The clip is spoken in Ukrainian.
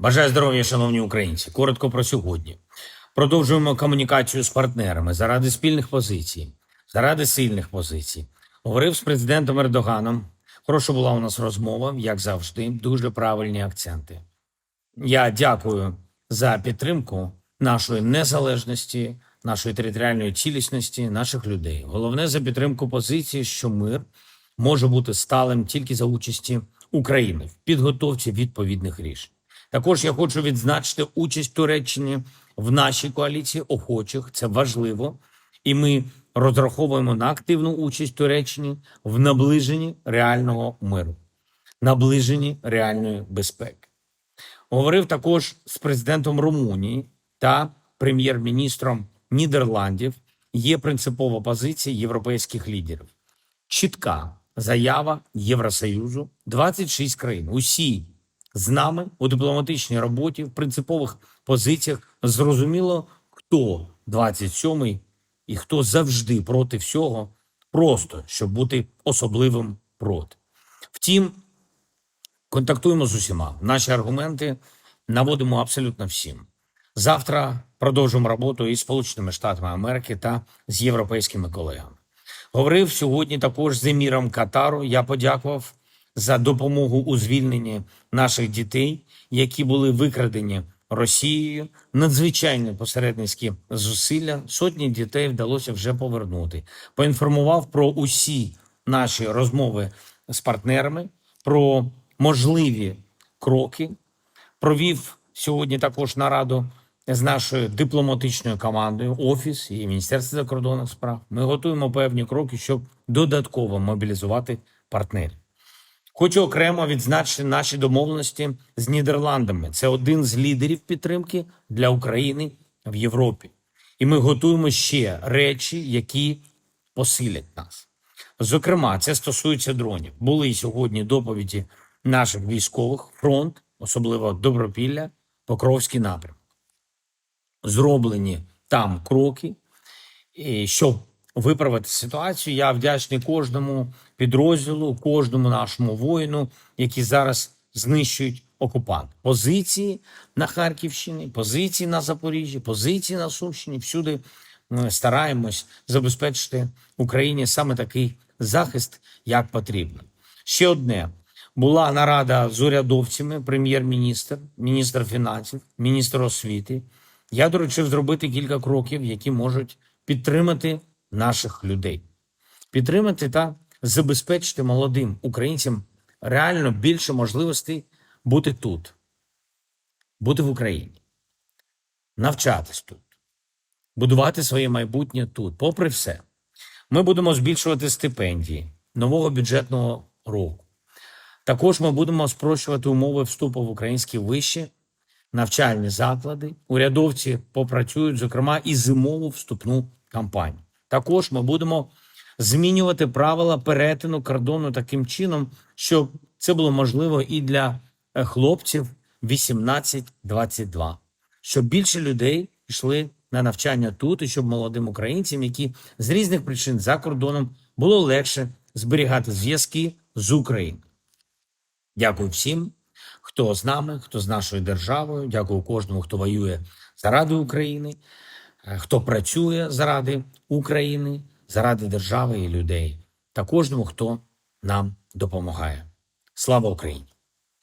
Бажаю здоров'я, шановні українці. Коротко про сьогодні. Продовжуємо комунікацію з партнерами заради спільних позицій, заради сильних позицій. Говорив з президентом Ердоганом. Хороша була у нас розмова, як завжди, дуже правильні акценти. Я дякую за підтримку нашої незалежності, нашої територіальної цілісності, наших людей. Головне за підтримку позиції, що мир може бути сталим тільки за участі України в підготовці відповідних рішень. Також я хочу відзначити участь Туреччини в нашій коаліції охочих. Це важливо, і ми розраховуємо на активну участь Туреччини в наближенні реального миру, наближенні реальної безпеки. Говорив також з президентом Румунії та прем'єр-міністром Нідерландів. Є принципова позиція європейських лідерів. Чітка заява Євросоюзу, 26 країн. Усі з нами у дипломатичній роботі, в принципових позиціях. Зрозуміло, хто 27-й і хто завжди проти всього, просто щоб бути особливим проти. Втім, контактуємо з усіма. Наші аргументи наводимо абсолютно всім. Завтра продовжимо роботу із Сполученими Штатами Америки та з європейськими колегами. Говорив сьогодні також з еміром Катару. Я подякував за допомогу у звільненні наших дітей, які були викрадені Росією. Надзвичайні посередницькі зусилля. Сотні дітей вдалося вже повернути. Поінформував про усі наші розмови з партнерами, про можливі кроки. Провів сьогодні також нараду з нашою дипломатичною командою, офіс і Міністерство закордонних справ. Ми готуємо певні кроки, щоб додатково мобілізувати партнерів. Хочу окремо відзначити наші домовленості з Нідерландами. Це один з лідерів підтримки для України в Європі. І ми готуємо ще речі, які посилять нас. Зокрема, це стосується дронів. Були сьогодні доповіді наших військових, фронт, особливо Добропілля, Покровський напрям. Зроблені там кроки, щоб виправити ситуацію. Я вдячний кожному підрозділу, кожному нашому воїну, які зараз знищують окупант. Позиції на Харківщині, позиції на Запоріжжі, позиції на Сумщині. Всюди стараємось забезпечити Україні саме такий захист, як потрібно. Ще одне. Була нарада з урядовцями, прем'єр-міністр, міністр фінансів, міністр освіти. Я доручив зробити кілька кроків, які можуть підтримати наших людей, підтримати та забезпечити молодим українцям реально більше можливостей бути тут, бути в Україні, навчатись тут, будувати своє майбутнє тут. Попри все, ми будемо збільшувати стипендії нового бюджетного року. Також ми будемо спрощувати умови вступу в українські вищі навчальні заклади. Урядовці попрацюють, зокрема, і зимову вступну кампанію. Також ми будемо змінювати правила перетину кордону таким чином, щоб це було можливо і для е, хлопців 18-22, щоб більше людей йшли на навчання тут, і щоб молодим українцям, які з різних причин за кордоном було легше зберігати зв'язки з Україною. Дякую всім, хто з нами, хто з нашою державою. Дякую кожному, хто воює заради України, хто працює заради України, заради держави і людей, та кожному, хто нам допомагає. Слава Україні!